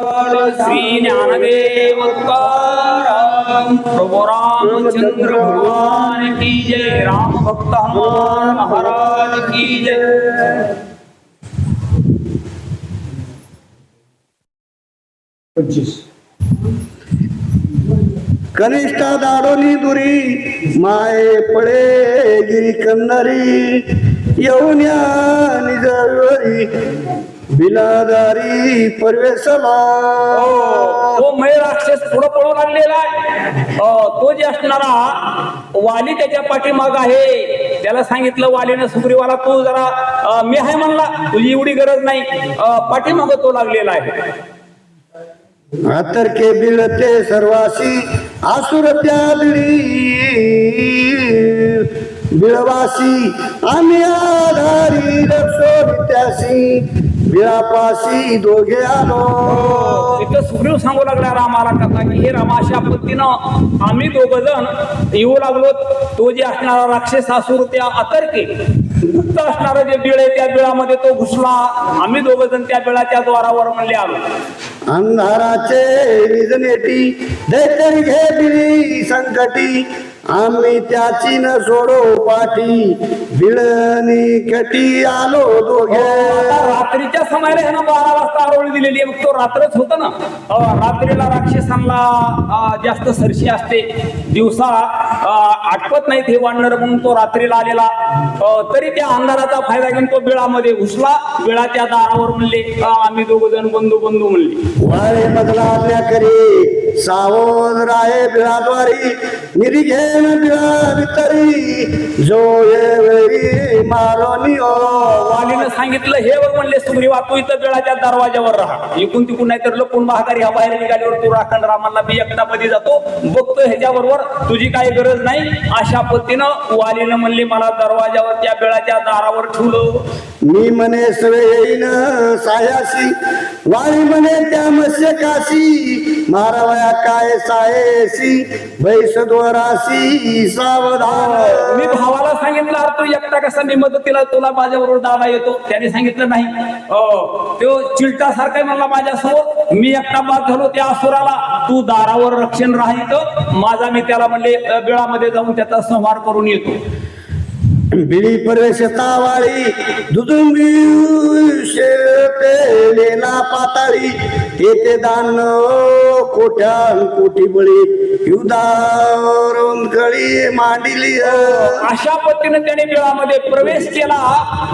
श्री ज्ञानदेव प्रभु रामचंद्र भगवान की जय। राम भक्त हनुमान महाराज की जय। कनिष्ठा दाडोनी दुरी माये पडे गिरी कन्नरी येऊन्या निज बिलादारी परवेशला. तो मै राक्षस पुढं पळू लागलेला आहे. अं, तो जे असणारा वाली त्याच्या पाठीमाग आहे. त्याला सांगितलं वालीनं सुग्रीवाला तू जरा मी आहे म्हणला. तुझी एवढी गरज नाही. पाठीमाग तो लागलेला आहे. आतरके बिळते सर्वासी आसुर बिळवासी आम्ही आधारी रक्षो त्यासी. बिळापासी दोघे आलो तिथं सुग्रीव सांगू लागला रामाला कथा की हे रामा अशा पद्धतीनं आम्ही दोघ जण येऊ लागलो. तो जे असणारा राक्षस असुर त्या अतर्के. गुप्त असणारं जे बिळ आहे त्या बिळामध्ये तो घुसला. आम्ही दोघ जण त्या बिळाच्या द्वारावर म्हणले आलो. अंधाराचे निजनेटी दैतरी घे संकटी. आम्ही त्याची न सोडो पाठी. बिळणी कटी आलो दोघे. आता रात्रीच्या समयाला ह्यानं बारा वाजता आरोळी दिलेली आहे. मग तो रात्रच होतं ना. अं, रात्रीला राक्षसांना अं, जास्त सरशी असते. दिवसा अं, आटपत नाहीत हे वाढणार म्हणून तो रात्रीला आलेला. अं, तरी त्या अंधाराचा फायदा घेऊन तो बिळामध्ये घुसला. बिळाच्या दारावर म्हणले अं, आम्ही दोघ जण बंधू बंधू म्हणले. वाळे मधला आज्ञा करी सावध राहे बिळाद्वारी. निरी घेन बिळा वितरी जो ये वेळी मारोनी ओ वालीनं सांगितलं हे बघ म्हणले सुग्रीवा तू इथं बिळाच्या दरवाजावर राहा. इकून तिकून नाही तर लपून महाकारी हा बाहेर निघाल्यावर तू राखण रामाला मी एकटा मध्ये जातो. बघतो ह्याच्याबरोबर तुझी काही गरज नाही. अशा पद्धतीनं वालीनं म्हणले मला दरवाजावर त्या बिळाच्या दारावर ठेवलं. मी म्हणे सवे येईन सायासी वाळी म्हणे त्या मत्स्य काशी मारावया काय सायसी बैस द्वारासी सावधान. मी भावाला सांगितलं तू एकटा कसा मी मदतीला तुला माझ्याबरोबर दादा येतो? त्याने सांगितलं नाही. अं, तो चिलटा सारखा म्हणला माझ्यासोबत मी एकटा बाद झालो त्या असुराला. तू दारावर रक्षण राहायचं माझा मी त्याला म्हणले बिळामध्ये जाऊन त्याचा संहार करून येतो. बिळी प्रवेशता तावाळी दुदुंबी पाताळी तेथे दान कोठ्यान कोटी बळी युदारून मांडिली. अशा पद्धतीने त्याने बिळामध्ये प्रवेश केला.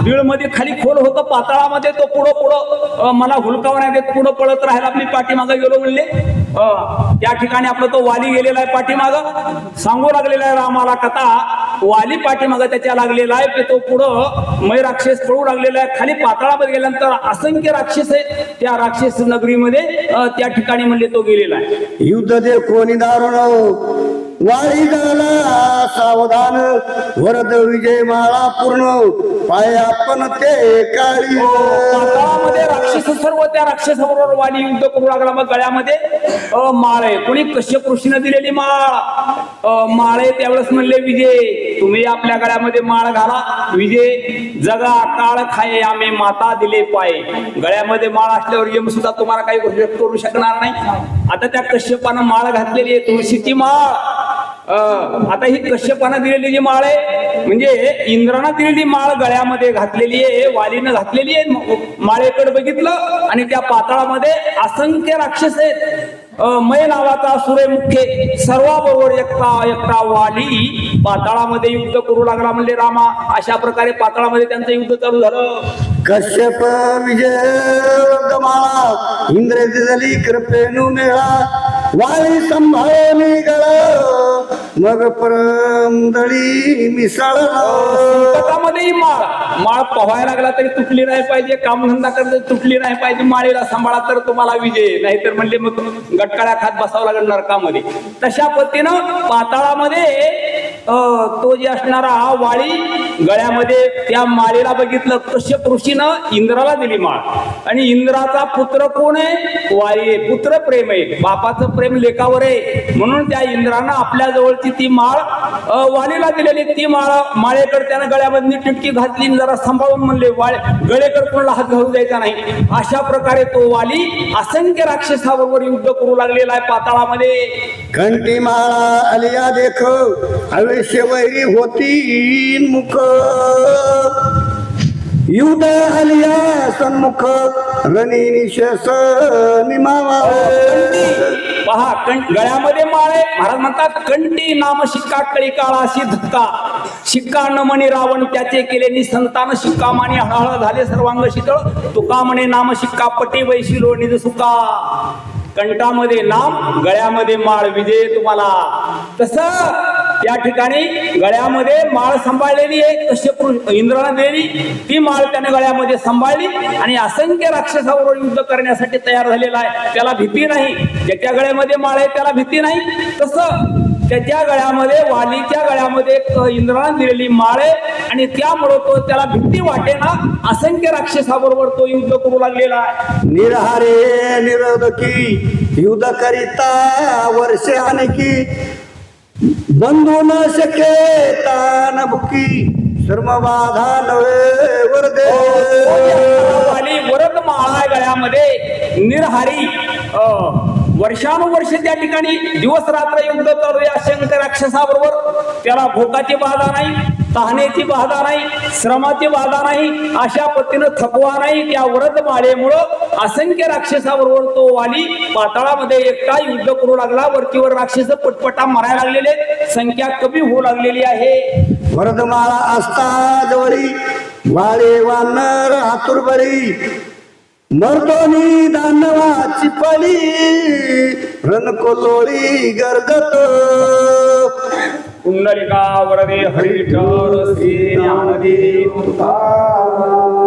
बिळमध्ये खाली खोल होतं पाताळामध्ये तो पुढं पुढं मला हुलकावण्यात येत पुढं पळत राहायला आपली पाठीमागं गेलो म्हणले. त्या ठिकाणी आपला तो वाली गेलेला आहे पाठीमागं. सांगू लागलेला आहे रामाला कथा. वाली पाठीमागं त्याच्या लागलेला आहे. तो पुढं मै राक्षस पळू लागलेला आहे. खाली पाताळामध्ये गेल्यानंतर असंख्य राक्षस आहे त्या राक्षस नगरीमध्ये त्या ठिकाणी म्हणले तो गेलेला आहे. युद्ध दे कोणी दारुण वाळी झाला सावधान. वरद विजय माळा पूर्ण. पाय आपण ते काळी हो, मध्ये राक्षस सर्व त्या राक्षसाबरोबर वाणी युद्ध करू लागला मग गळ्यामध्ये. माळे माळ कोणी कश्यप ऋषीने दिलेली माळ? माळे त्यावेळेस म्हणले विजय तुम्ही आपल्या गळ्यामध्ये माळ घाला. विजय जगा काळ खाये आम्ही माता दिले पाय. गळ्यामध्ये माळ असल्यावर यम सुद्धा तुम्हाला काही करू करू शकणार नाही. आता त्या कश्यपानं माळ घातलेली आहे. तुळशीची माळ. आता ही कश्यपानं दिलेली जी माळ आहे म्हणजे इंद्रानं दिलेली माळ गळ्यामध्ये घातलेली आहे वालीनं घातलेली आहे माळेकडे बघितलं आणि त्या पाताळामध्ये असंख्य राक्षस आहेत. मय नावाचा सुरे सर्वाबरोबर एकता एकता वाली पाताळामध्ये युद्ध करू लागला म्हणजे रामा. अशा प्रकारे पाताळामध्ये त्यांचं युद्ध चालू झालं. कश्यप विजय माळा. इंद्र झाली कृपेनु मेळा. वाळी संभाळून गळ मग परंदळी मिसळ. संकटामध्ये माळ. माळ पोहायला लागला तरी तुटली नाही पाहिजे कामधंदा करता तुटली नाही पाहिजे माळीला सांभाळा तर तुम्हाला विजय. नाहीतर म्हणले मग गटकाळ्या खात बसावं लागेल नरकामध्ये. तशा पद्धतीनं पाताळामध्ये तो जे असणारा हा वाळी गळ्यामध्ये त्या माळीला बघितलं कश्यप ऋषीनं इंद्राला दिली माळ. आणि इंद्राचा पुत्र कोण आहे? वाळी आहे. पुत्र प्रेम आहे. बापाचं प्रेम लेखावर आहे. म्हणून त्या इंद्रानं आपल्या जवळची ती माळ वाळीला वालीला दिलेली. ती माळ माळेकर त्यानं गळ्यामध्ये टिटकी घातली जरा सांभाळून म्हणले वाळे गळेकर कोणाला हात घालू द्यायचा नाही. अशा प्रकारे तो वाली असंख्य राक्षसाबरोबर युद्ध करू लागलेला आहे पाताळामध्ये. घंटी माळा अलिया देख. अवश्य वैरी होती मुख. युद्ध हलिया सन्मुख रणी निशस निमावा. पहा कं गळ्यामध्ये माळे महाराज म्हणतात कंटी नाम शिक्का कळी काळा धक्का. शिक्का न म्हणे रावण त्याचे केले निसंतान शिक्का माने हळहळ झाले सर्वांग शीतळ. तुका म्हणे नाम शिक्का पटी वैशिलो निज सुका. कंटामध्ये नाम गळ्यामध्ये माळ विजय तुम्हाला. तसं त्या ठिकाणी गळ्यामध्ये माळ सांभाळलेली आहे. कश्यप इंद्राला दिलेली. ती माळ त्याने गळ्यामध्ये सांभाळली आणि असंख्य राक्षसाबरोबर युद्ध करण्यासाठी तयार झालेला आहे. त्याला भीती नाही. ज्याच्या गळ्यामध्ये माळ आहे त्याला भीती नाही. तसं त्याच्या गळ्यामध्ये वालीच्या गळ्यामध्ये इंद्राने दिलेली माळ आहे आणि त्यामुळं तो त्याला भीती वाटे ना असंख्य राक्षसाबरोबर तो युद्ध करू लागलेला आहे. निरहारे निरोधकी युद्ध करिता वर्षे आणखी बंधू न शके तान भुकी श्रम बाधा नवे वरदे वाली वरद माळा गळ्यामध्ये निरहारी अं, वर्षानुवर्ष त्या ठिकाणी दिवस रात्र युद्ध चालू या शंकर राक्षसाबरोबर त्याला भोकाची बाधा नाही. तहानेची बाधा नाही श्रमाची बाधा नाही अशा पद्धतीनं थकवा नाही त्या वरद माळेमुळं असंख्य राक्षसाबरोबर तो वाली पाताळामध्ये एकटा युद्ध करू लागला. वरतीवर राक्षस पटपटा मारायला लागलेले संख्या कमी होऊ लागलेली आहे. व्रतमाळा असता जवळी वाळे वानर हातुरबरी बरी मर्दोनी दानवाची पळी रणकोलोळी गर्दत. कुंडलिका वरदे हरिठर श्री ज्ञानदेव तुकाराम.